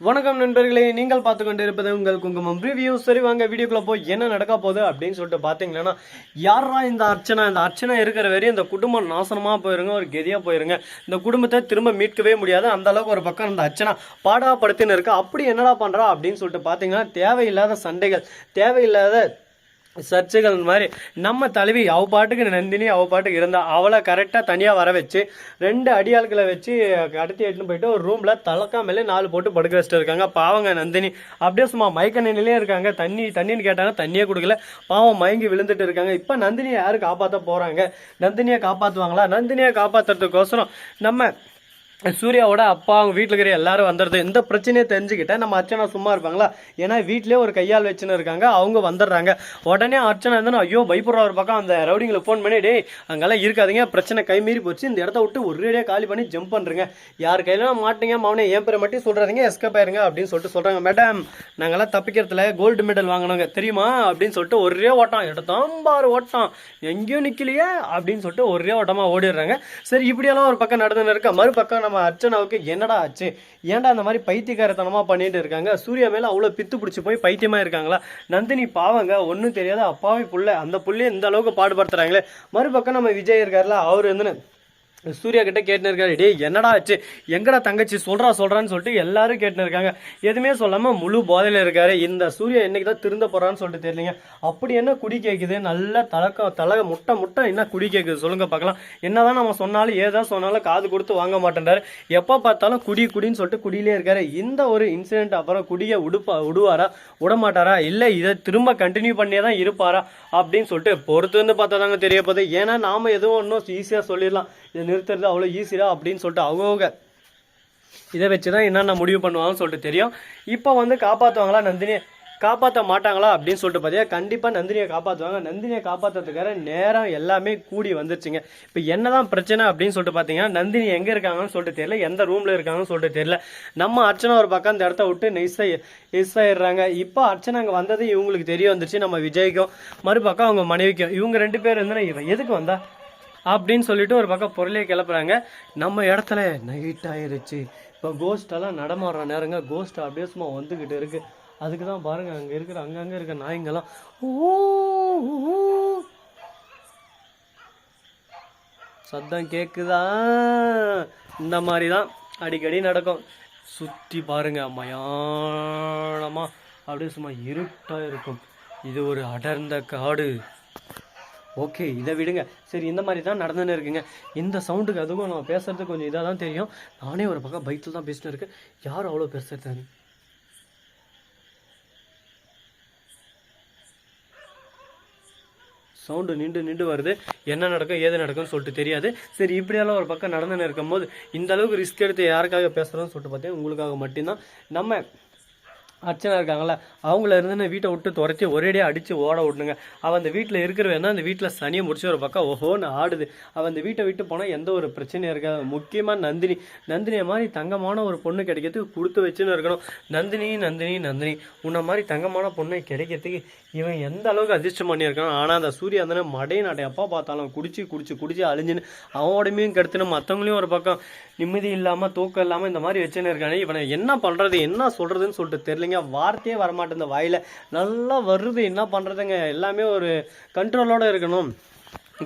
வணக்கம் நண்பர்களே நீங்கள் பார்த்து கொண்டு இருப்பது உங்கள் குங்குமம் ரிவ்யூ சரி வாங்க வீடியோக்குள்ள போய் என்ன நடக்க போகுது அப்படின்னு சொல்லிட்டு பார்த்தீங்கன்னா யாரா இந்த அர்ச்சனை? இந்த அர்ச்சனை இருக்கிற வரையும் இந்த குடும்பம் நாசனமாக போயிருங்க ஒரு கெதியாக போயிருங்க. இந்த குடும்பத்தை திரும்ப மீட்கவே முடியாது. அந்த அளவுக்கு ஒரு பக்கம் இந்த அர்ச்சனை பாடாப்படுத்தின்னு இருக்கு. அப்படி என்னடா பண்ணுறா அப்படின்னு சொல்லிட்டு பார்த்தீங்கன்னா தேவையில்லாத சண்டைகள் தேவையில்லாத சர்ச்சைகள் மாதிரி. நம்ம தலைவி அவ பாட்டுக்கு நந்தினி அவ பாட்டுக்கு இருந்தா அவளை கரெக்டாக தனியாக வர வச்சு ரெண்டு அடியாள்களை வச்சு கடத்தி எடுத்துன்னு போயிட்டு ஒரு ரூமில் தலக்காமலே நாலு போட்டு படுக்க வச்சுட்டு இருக்காங்க. பாவங்க நந்தினி. அப்படியே சும்மா மயக்க நிலையிலே இருக்காங்க. தண்ணி தண்ணின்னு கேட்டாங்க தண்ணியே கொடுக்கல. பாவம் மயங்கி விழுந்துட்டு இருக்காங்க. இப்போ நந்தினியை யார் காப்பாற்ற போகிறாங்க நந்தினியை காப்பாற்றுவாங்களா நந்தினியை காப்பாற்றுறதுக்கோசரம் நம்ம சூர்யாவோட அப்பா அவங்க வீட்டில் இருக்கிற எல்லாரும் வந்துடுது இந்த பிரச்சனையை தெரிஞ்சுக்கிட்டேன் நம்ம அர்ச்சனா சும்மா இருப்பாங்களா? ஏன்னா வீட்லயே ஒரு கையால் வச்சுன்னு இருக்காங்க. அவங்க வந்துடுறாங்க. உடனே அர்ச்சனா இருந்தாலும் ஐயோ பயப்படுற ஒரு பக்கம். அந்த ரவுடிங்கில் ஃபோன் பண்ணி டே அங்கெல்லாம் இருக்காதிங்க. பிரச்சனை கை மீறி போச்சு. இந்த இடத்த விட்டு ஒரேடியாக காலி பண்ணி ஜம்ப் பண்ணுறங்க யார் கையில மாட்டீங்க மாவனே என் பேரை மட்டும் சொல்கிறாதீங்க எஸ்கேப் ஆயிருங்க அப்படின்னு சொல்லிட்டு சொல்கிறாங்க மேடம் நாங்கள்லாம் தப்பிக்கிறதுல கோல்டு மெடல் வாங்கினவங்க தெரியுமா? அப்படின்னு சொல்லிட்டு ஒரே ஓட்டம். எடுத்தோம் பாரு ஓட்டம். எங்கேயும் நிற்கலையே அப்படின்னு சொல்லிட்டு ஒரே ஓட்டமாக ஓடிடுறாங்க. சரி இப்படியெல்லாம் ஒரு பக்கம் நடந்துன்னு இருக்க. மறுபக்கம் நம்ம அர்ச்சனாவுக்கு என்னடா ஆச்சு? ஏன்டா அந்த மாதிரி பைத்தியக்காரத்தனமா பண்ணிட்டு இருக்காங்க? சூர்யா மேல அவ்வளோ பித்து பிடிச்சி போய் பைத்தியமா இருக்காங்களா? நந்தினி பாவங்க ஒன்றும் தெரியாத அப்பாவி புள்ள. அந்த புள்ளைய இந்த அளவுக்கு பாடுபடுத்துறாங்களே. மறுபக்கம் நம்ம விஜய் இருக்கார்ல அவர் வந்து சூர்யா கிட்ட கேட்டுன்னு இருக்காரு. டேய் என்னடா ஆச்சு? எங்கடா தங்கச்சி? சொல்றா சொல்றான்னு சொல்லிட்டு எல்லாரும் கேட்டுன்னு இருக்காங்க. எதுவுமே சொல்லாம முழு போதையில இருக்காரு. இந்த சூர்யா என்னைக்கு தான் திருந்த போறான்னு சொல்லிட்டு தெரியலங்க. அப்படி என்ன குடி கேக்குது? நல்ல தலக்க தலக முட்டை முட்டை என்ன குடி கேக்குது சொல்லுங்க பார்க்கலாம் என்னதான் நம்ம சொன்னாலும் ஏதா சொன்னாலும் காது கொடுத்து வாங்க மாட்டேன்றாரு. எப்போ பார்த்தாலும் குடி குடின்னு சொல்லிட்டு குடியிலே இருக்காரு. இந்த ஒரு இன்சிடென்ட் அப்புறம் குடியை உடுப்பா விடுவாரா விடமாட்டாரா இல்லை இதை திரும்ப கண்டினியூ பண்ணியே தான் இருப்பாரா? அப்படின்னு சொல்லிட்டு பொறுத்து வந்து பார்த்தா தாங்க தெரிய போகுது. ஏன்னா நாம எதுவும் ஒன்றும் ஈஸியாக சொல்லிடலாம். இதை நிறுத்துறது அவ்வளோ ஈஸியாக அப்படின்னு சொல்லிட்டு அவங்க இதை வச்சு தான் என்னென்ன முடிவு பண்ணுவாங்கன்னு சொல்லிட்டு தெரியும். இப்போ வந்து காப்பாற்றுவாங்களா நந்தினியை காப்பாற்ற மாட்டாங்களா அப்படின்னு சொல்லிட்டு பார்த்தீங்கன்னா கண்டிப்பாக நந்தினியை காப்பாற்றுவாங்க நந்தினியை காப்பாற்றுறதுக்காக நேரம் எல்லாமே கூடி வந்துருச்சுங்க. இப்போ என்னதான் பிரச்சனை அப்படின்னு சொல்லிட்டு பார்த்தீங்கன்னா நந்தினி எங்கே இருக்காங்கன்னு சொல்லிட்டு தெரியல. எந்த ரூமில் இருக்காங்கன்னு சொல்லிட்டு தெரியல. நம்ம அர்ச்சனா ஒரு பக்கம் அந்த இடத்த விட்டு நெய்ஸாக நெய்ஸாயிடுறாங்க இப்போ அர்ச்சனா அங்கே வந்தது இவங்களுக்கு தெரிய வந்துருச்சு. நம்ம விஜய்க்கும் மறுபக்கம் அவங்க மனைவிக்கும். இவங்க ரெண்டு பேர் இருந்தால் இவன் எதுக்கு வந்தா? அப்படின்னு சொல்லிட்டு ஒரு பக்கம் பொருளையே கிளப்புறாங்க. நம்ம இடத்துல நைட் ஆயிருச்சு. இப்போ கோஸ்டெல்லாம் நடமாடுற நேரங்க. கோஸ்ட் அப்படியே சும்மா வந்துக்கிட்டு இருக்கு. அதுக்கு தான் பாருங்க அங்கே இருக்கிற அங்கங்கே இருக்க நாய்ங்கெல்லாம் ஓ ஊ. சத்தம் கேட்குதா இந்த மாதிரி தான் அடிக்கடி நடக்கும். சுற்றி பாருங்க மயானமாக அப்படியே சும்மா இருட்டாக இருக்கும். இது ஒரு அடர்ந்த காடு. ஓகே இதை விடுங்க. சரி இந்த மாதிரி தான் நடந்துன்னு இருக்குங்க. இந்த சவுண்டுக்கு அதுவும் நம்ம பேசுகிறது கொஞ்சம் இதாக தான் தெரியும். நானே ஒரு பக்கம் பைக்கில் தான் பேசிட்டு இருக்கேன். யார் அவ்வளோ பேசுறது? சவுண்டு நின்று நின்று வருது. என்ன நடக்கும் ஏது நடக்கும்னு சொல்லிட்டு தெரியாது. சரி இப்படியெல்லாம் ஒரு பக்கம் நடந்துன்னு இருக்கும்போது இந்த அளவுக்கு ரிஸ்க் எடுத்து யாருக்காக பேசுகிறோன்னு சொல்லிட்டு பார்த்தீங்கன்னா உங்களுக்காக மட்டும்தான். நம்ம அர்ச்சனா இருக்காங்களா அவங்கள இருந்து வீட்டை விட்டு துரத்தி ஒரேடியாக அடித்து ஓட விடணுங்க. அவன் அந்த வீட்டில் இருக்கிறவன் அந்த வீட்டில் சனியை முடிச்சு ஒரு பக்கம் ஓஹோன்னு ஆடுது. அவன் அந்த வீட்டை விட்டு போனால் எந்த ஒரு பிரச்சனையும் இருக்காது. முக்கியமாக நந்தினி. நந்தினியை மாதிரி தங்கமான ஒரு பொண்ணு கிடைக்கிறதுக்கு கொடுத்து வச்சுன்னு இருக்கணும். நந்தினி நந்தினி நந்தினி. உன்னை மாதிரி தங்கமான பொண்ணு கிடைக்கிறதுக்கு இவன் எந்த அளவுக்கு அதிர்ஷ்டம் பண்ணியிருக்கான்? ஆனால் அந்த சூரிய அந்த மடை நாட்டை எப்போ பார்த்தாலும் குடிச்சு குடிச்சு குடிச்சு அழிஞ்சுன்னு அவனோடமையும் கெடுத்துன்னு மற்றவங்களையும் ஒரு பக்கம் நிம்மதி இல்லாமல் தூக்கம் இல்லாமல் இந்த மாதிரி வச்சுன்னு இருக்கானே. இவனை என்ன பண்ணுறது என்ன சொல்கிறதுன்னு சொல்லிட்டு தெரியலைங்க. வார்த்தையே வரமாட்டேன் வாயில். நல்லா வருது. என்ன பண்ணுறதுங்க எல்லாமே ஒரு கண்ட்ரோலோடு இருக்கணும்.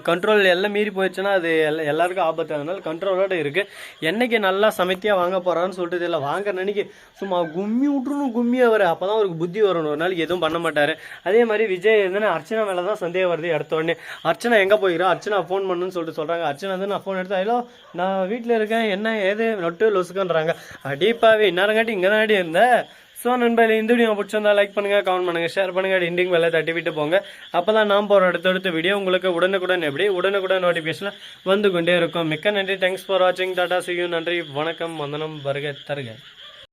கண்ட்ரோல் எல்லாம் மீறி போயிடுச்சுன்னா அது எல்லா எல்லாருக்கும் ஆபத்து. அதனால கண்ட்ரோலோட இருக்குது என்னைக்கு நல்லா சமைத்தியாக வாங்க போகிறான்னு சொல்லிட்டு இல்லை வாங்க நினைக்கி சும்மா கும்மி விட்டுருணும் கும்மி அவர். அப்பதான் அவருக்கு புத்தி வரணும் ஒரு நாளைக்கு எதுவும் பண்ண மாட்டார். அதே மாதிரி விஜய் வந்து அர்ச்சனா மேலே தான் சந்தேகம் வருது எடுத்த உடனே. அர்ச்சனா எங்கே போயிரா? அர்ச்சனா ஃபோன் பண்ணுன்னு சொல்லிட்டு சொல்கிறாங்க அர்ச்சனா வந்து நான் ஃபோன் எடுத்தா ஹலோ நான் வீட்டில் இருக்கேன். என்ன ஏது? நொட்டு லொசுக்குன்றாங்க. அடிப்பாவே இந்நேரங்காட்டி இங்கே தான் இருந்தேன் ஸோ நண்பர்களே இந்த வீடியோ பிடிச்சிருந்தா லைக் பண்ணுங்கள் கமெண்ட் பண்ணுங்கள் ஷேர் பண்ணுங்கள் இண்டிங் வேலை தட்டி விட்டு போங்க. அப்போ தான் நாம் போகிற அடுத்தடுத்த வீடியோ உங்களுக்கு உடனுக்குடன் எப்படி உடனுக்குடன் நோட்டிஃபிகேஷன் வந்து கொண்டே இருக்கும். மிக்க நன்றி. தேங்க்ஸ் ஃபார் வாட்சிங் டாடா சியூ நன்றி. வணக்கம். வந்தனம். வருக தருக.